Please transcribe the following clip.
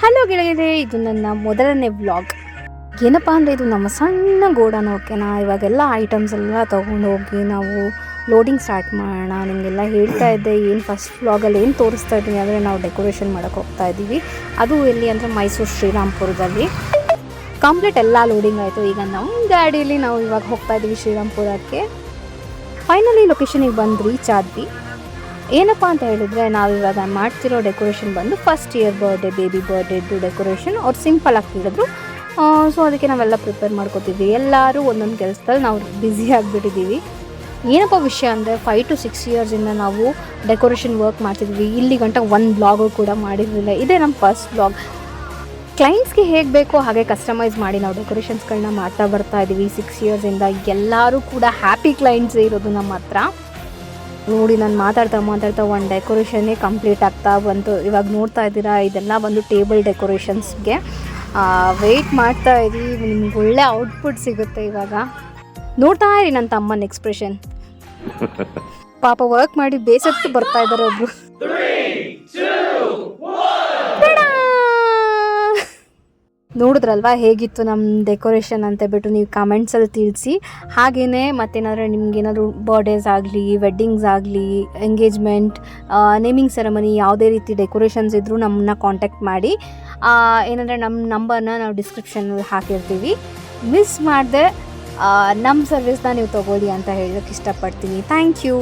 Hello ಗೆಳೆಯರೇ, ಇದು ನನ್ನ ಮೊದಲನೇ ವ್ಲಾಗ್. ಏನಪ್ಪ ಅಂದರೆ ಇದು ನಮ್ಮ ಸಣ್ಣ ಗೋಡನ್, ಓಕೆನಾ? ಇವಾಗೆಲ್ಲ ಐಟಮ್ಸ್ ಎಲ್ಲ ಹೋಗಿ ನಾವು ಲೋಡಿಂಗ್ ಸ್ಟಾರ್ಟ್ ಮಾಡೋಣ. ನಿಮಗೆಲ್ಲ ಹೇಳ್ತಾ ಇದ್ದೆ, ಏನು ಫಸ್ಟ್ ವ್ಲಾಗಲ್ಲಿ ಏನು ತೋರಿಸ್ತಾ ಇದ್ದೀನಿ ಅಂದರೆ ನಾವು ಡೆಕೋರೇಷನ್ ಮಾಡೋಕ್ಕೆ ಹೋಗ್ತಾ ಇದ್ದೀವಿ. ಅದು ಎಲ್ಲಿ ಅಂದರೆ ಮೈಸೂರು ಶ್ರೀರಾಮ್ಪುರದಲ್ಲಿ ಕಂಪ್ಲೀಟ್ ಎಲ್ಲ ಲೋಡಿಂಗ್ ಆಯಿತು. ಈಗ ನಮ್ಮ ಗಾಡಿಯಲ್ಲಿ ನಾವು ಇವಾಗ ಹೋಗ್ತಾ ಇದ್ದೀವಿ ಶ್ರೀರಾಮ್ಪುರಕ್ಕೆ ಫೈನಲಿ ಲೊಕೇಶನಿಗೆ ಬಂದು ರೀಚ್ ಆದ್ವಿ ಏನಪ್ಪ ಅಂತ ಹೇಳಿದರೆ, ನಾವು ಇವಾಗ ಮಾಡ್ತಿರೋ ಡೆಕೋರೇಷನ್ ಬಂದು ಫಸ್ಟ್ ಇಯರ್ ಬರ್ಡೇ ಬೇಬಿ ಬರ್ಡೇದು ಡೆಕೋರೇಷನ್ ಅವ್ರು ಸಿಂಪಲ್ ಆಗಿ ಹೇಳಿದ್ರು ಸೊ ಅದಕ್ಕೆ ನಾವೆಲ್ಲ ಪ್ರಿಪೇರ್ ಮಾಡ್ಕೋತಿದ್ವಿ ಎಲ್ಲರೂ ಒಂದೊಂದು ಕೆಲಸದಲ್ಲಿ ನಾವು ಬ್ಯುಸಿ ಆಗಿಬಿಟ್ಟಿದ್ದೀವಿ ಏನಪ್ಪ ವಿಷಯ ಅಂದರೆ ಫೈವ್ ಟು ಸಿಕ್ಸ್ ಇಯರ್ಸಿಂದ ನಾವು ಡೆಕೋರೇಷನ್ ವರ್ಕ್ ಮಾಡ್ತಿದ್ವಿ. ಇಲ್ಲಿ ಗಂಟ ಒಂದು ಬ್ಲಾಗು ಕೂಡ ಮಾಡಿರಲಿಲ್ಲ. ಇದೇ ನಮ್ಮ ಫಸ್ಟ್ ಬ್ಲಾಗ್ ಕ್ಲೈಂಟ್ಸ್ಗೆ ಹೇಗೆ ಬೇಕೋ ಹಾಗೆ ಕಸ್ಟಮೈಸ್ ಮಾಡಿ ನಾವು ಡೆಕೋರೇಷನ್ಸ್ಗಳನ್ನ ಮಾಡ್ತಾ ಬರ್ತಾ ಇದ್ದೀವಿ ಸಿಕ್ಸ್ ಇಯರ್ಸಿಂದ ಎಲ್ಲರೂ ಕೂಡ ಹ್ಯಾಪಿ ಕ್ಲೈಂಟ್ಸೇ ಇರೋದು ನಮ್ಮ ಹತ್ರ. ನೋಡಿ ನಾನು ಮಾತಾಡ್ತಾ ಮಾತಾಡ್ತಾ ಒಂದು ಡೆಕೋರೇಷನ್ನೇ ಕಂಪ್ಲೀಟ್ ಆಗ್ತಾ ಬಂತು. ಇವಾಗ ನೋಡ್ತಾ ಇದ್ದೀರಾ? ಇದೆಲ್ಲ ಒಂದು ಟೇಬಲ್ ಡೆಕೋರೇಷನ್ಸ್ಗೆ ವೆಯ್ಟ್ ಮಾಡ್ತಾ ಇದ್ದೀವಿ ನಿಮ್ಗೆ ಒಳ್ಳೆ ಔಟ್ಪುಟ್ ಸಿಗುತ್ತೆ ಇವಾಗ. ನೋಡ್ತಾ ಇರಿ ನನ್ನ ತಮ್ಮನ ಎಕ್ಸ್ಪ್ರೆಷನ್ ಪಾಪ ವರ್ಕ್ ಮಾಡಿ ಬೇಸತ್ತು ಬರ್ತಾ ಇದ್ದಾರೆ ಒಬ್ರು. ನೋಡಿದ್ರಲ್ವಾ? ಹೇಗಿತ್ತು ನಮ್ಮ ಡೆಕೋರೇಷನ್ ಅಂತ ಬಿಟ್ಟು ನೀವು ಕಾಮೆಂಟ್ಸಲ್ಲಿ ತಿಳಿಸಿ. ಹಾಗೆಯೇ ಮತ್ತೇನಾದರೂ ನಿಮ್ಗೇನಾದರೂ ಬರ್ಡೇಸ್ ಆಗಲಿ ವೆಡ್ಡಿಂಗ್ಸ್ ಆಗಲಿ ಎಂಗೇಜ್ಮೆಂಟ್ ನೇಮಿಂಗ್ ಸೆರೆಮನಿ ಯಾವುದೇ ರೀತಿ ಡೆಕೋರೇಷನ್ಸ್ ಇದ್ದರೂ ನಮ್ಮನ್ನ ಕಾಂಟ್ಯಾಕ್ಟ್ ಮಾಡಿ. ಏನಂದರೆ ನಮ್ಮ ನಂಬರ್ನ ನಾವು ಡಿಸ್ಕ್ರಿಪ್ಷನಲ್ಲಿ ಹಾಕಿರ್ತೀವಿ. ಮಿಸ್ ಮಾಡದೆ ನಮ್ಮ ಸರ್ವಿಸ್ನ ನೀವು ತೊಗೊಳ್ಳಿ ಅಂತ ಹೇಳೋಕ್ಕೆ ಇಷ್ಟಪಡ್ತೀನಿ. Thank you